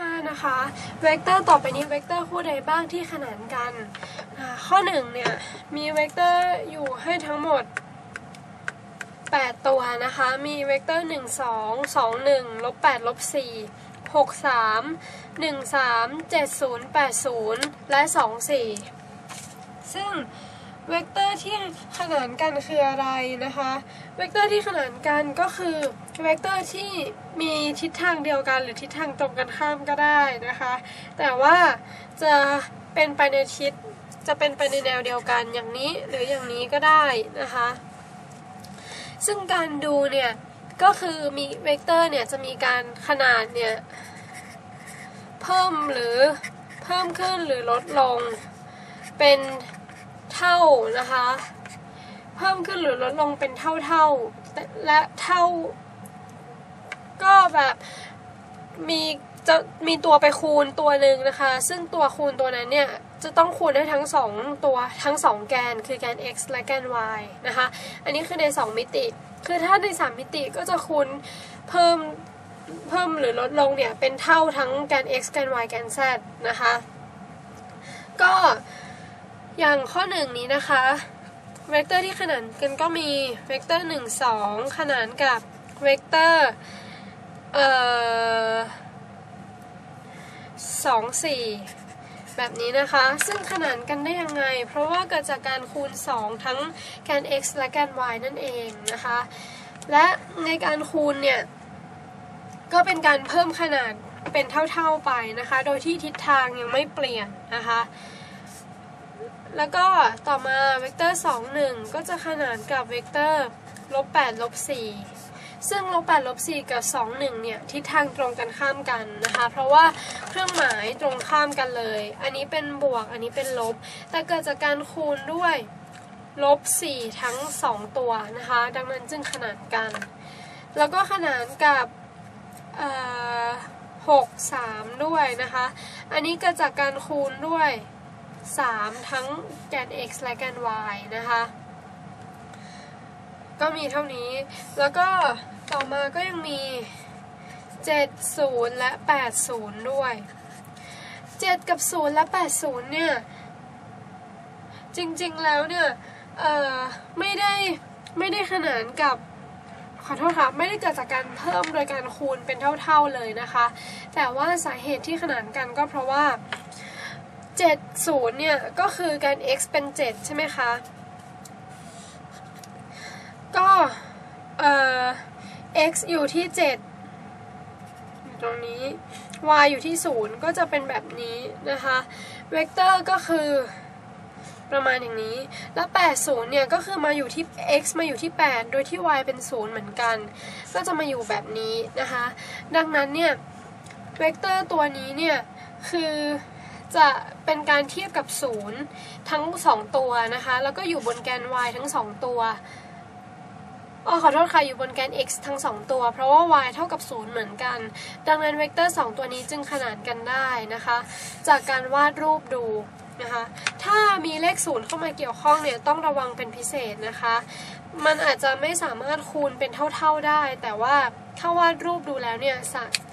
5 นะคะ เวกเตอร์ต่อไปนี้เวกเตอร์คู่ใดบ้างที่ขนานกันอ่าข้อ1เนี่ยมีเวกเตอร์อยู่ให้ทั้งหมด 8 ตัวนะคะ มีเวกเตอร์ 1 2 2 1ลบ8ลบ4 6 3 1 3 7 0 8 0 และ 2 4 ซึ่ง เวกเตอร์ที่ขนานกันคืออะไรนะคะ เวกเตอร์ที่ขนานกันก็คือเวกเตอร์ที่มีทิศทางเดียวกันหรือทิศทางตรงกันข้ามก็ได้นะคะ แต่ว่าจะเป็นไปในทิศจะเป็นไปในแนวเดียวกันอย่างนี้หรืออย่างนี้ก็ได้นะคะ ซึ่งการดูเนี่ยก็คือมีเวกเตอร์เนี่ยจะมีการขนาดเนี่ยเพิ่มหรือเพิ่มขึ้นหรือลดลง เป็น เท่านะคะ เพิ่มขึ้นหรือลดลงเป็นเท่าเท่าและเท่า ก็แบบมีจะมีตัวไปคูณตัวหนึ่งนะคะ ซึ่งตัวคูณตัวนั้นเนี่ย จะต้องคูณได้ทั้งสองตัวทั้งสองแกนคือแกน x และแกน y นะคะ อันนี้คือใน 2 มิติ คือถ้าใน 3 มิติก็จะคูณเพิ่มเพิ่มหรือลดลงเนี่ย เป็นเท่าทั้งแกน x แกน y แกน z นะคะ ก็ อย่างข้อหนึ่งนี้นะคะ เวกเตอร์ที่ขนานกันก็มีเวกเตอร์1 2 ขนานกับเวกเตอร์เอ่อ2 4แบบนี้นะคะ ซึ่งขนานกันได้ยังไง เพราะว่าเกิดจากการคูณ 2 ทั้งแกน x และแกน y นั่นเองนะคะ และในการคูณเนี่ย ก็เป็นการเพิ่มขนาดเป็นเท่าๆไปนะคะ โดยที่ทิศทางยังไม่เปลี่ยนนะคะ แล้วก็ต่อมาเวกเตอร์ 2 1 ก็จะขนานกับเวกเตอร์ลบ8ลบ4ซึ่งลบ8ลบ4กับ 2 1 เนี่ย ทิศทางตรงกันข้ามกันนะคะ เพราะว่าเครื่องหมายตรงข้ามกันเลย อันนี้เป็นบวก อันนี้เป็นลบ แต่เกิดจากการคูณด้วยลบ4ทั้ง 2 ตัวนะคะ ดังนั้นจึงขนานกัน แล้วก็ขนานกับหกสามด้วยนะคะ อันนี้เกิดจากการคูณด้วย 3 ทั้งแกน x และแกน y นะคะ ก็มีเท่านี้ แล้วก็ต่อมาก็ยังมี 70 และ 80 ด้วย 7 กับ 0 และ 80 เนี่ย จริงๆแล้วเนี่ย เอ่อ ไม่ได้ ไม่ได้ขนานกับขอโทษค่ะไม่ได้เกิดจากการเพิ่มโดยการคูณเป็นเท่าๆเลยนะคะ แต่ว่าสาเหตุที่ขนานกันก็เพราะว่า 70 เนี่ย ก็คือการ x เป็น 7 ใช่ไหมคะ ก็เอ่อ x อยู่ที่7อยู่ตรงนี้ y อยู่ที่ 0 ก็จะเป็นแบบนี้นะคะ เวกเตอร์ก็คือประมาณอย่างนี้ แล้ว 80 เนี่ย ก็คือมาอยู่ที่ x มาอยู่ที่ 8 โดยที่ y เป็น 0 เหมือนกัน ก็จะมาอยู่แบบนี้นะคะ ดังนั้นเนี่ย เวกเตอร์ตัวนี้เนี่ย คือ จะเป็นการเทียบกับ0ทั้ง2ตัวนะคะ แล้วก็อยู่บนแกน y ทั้ง2ตัวอ๋อขอโทษค่ะ อยู่บนแกน x ทั้ง 2 ตัว เพราะว่า y เท่ากับ 0 เหมือนกัน ดังนั้นเวกเตอร์ 2 ตัวนี้จึงขนานกันได้นะคะ จากการวาดรูปดูนะคะ ถ้ามีเลข 0 เข้ามาเกี่ยวข้องเนี่ยต้องระวังเป็นพิเศษนะคะ มันอาจจะไม่สามารถคูณเป็นเท่า ๆได้ แต่ว่า ถ้าวาดรูปดูแล้วเนี่ย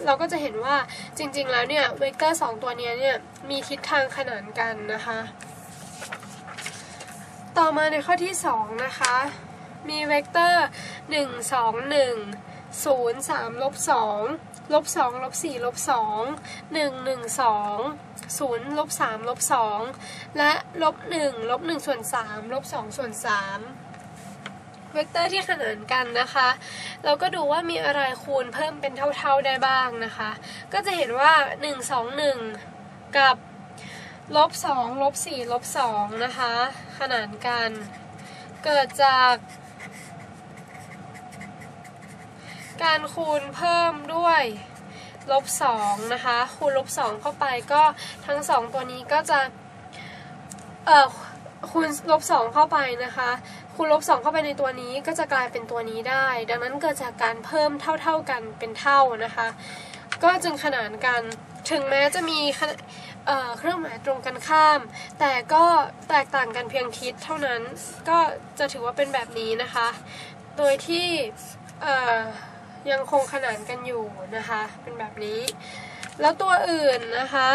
เราก็จะเห็นว่าจริง ๆ แล้วเนี่ยเวกเตอร์2ตัวนี้เนี่ยมีทิศทางขนานกันนะคะ ต่อมาในข้อที่ 2 นะคะ มีเวกเตอร์ 1 2 1 0 3ลบ2ลบ2ลบ4ลบ2 1 1 2 0ลบ3ลบ2และลบ1ลบ1ส่วน3ลบ2ส่วน3 เวกเตอร์ที่ขนานกันนะคะ เราก็ดูว่ามีอะไรคูณเพิ่มเป็นเท่าๆได้บ้างนะคะ ก็จะเห็นว่า 1 2 1 กับลบ2ลบ4ลบ2นะคะ ขนานกัน เกิดจากการคูณเพิ่มด้วยลบสองนะคะ คูณลบสองเข้าไปก็ทั้งสองตัวนี้ก็จะ เอ่อคูณลบสองเข้าไปนะคะ คูณลบสองเข้าไปในตัวนี้ก็จะกลายเป็นตัวนี้ได้ ดังนั้นเกิดจากการเพิ่มเท่า ๆกันเป็นเท่านะคะ ก็จึงขนานกันถึงแม้จะมีเเครื่องหมายตรงกันข้าม แต่ก็แตกต่างกันเพียงทิศเท่านั้น ก็จะถือว่าเป็นแบบนี้นะคะ โดยที่ยังคงขนานกันอยู่นะคะ เป็นแบบนี้ แล้วตัวอื่นนะคะ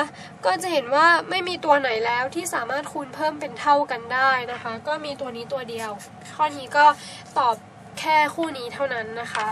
ก็จะเห็นว่าไม่มีตัวไหนแล้วที่สามารถคูณเพิ่มเป็นเท่ากันได้นะคะ ก็มีตัวนี้ตัวเดียว ข้อนี้ก็ตอบแค่คู่นี้เท่านั้นนะคะ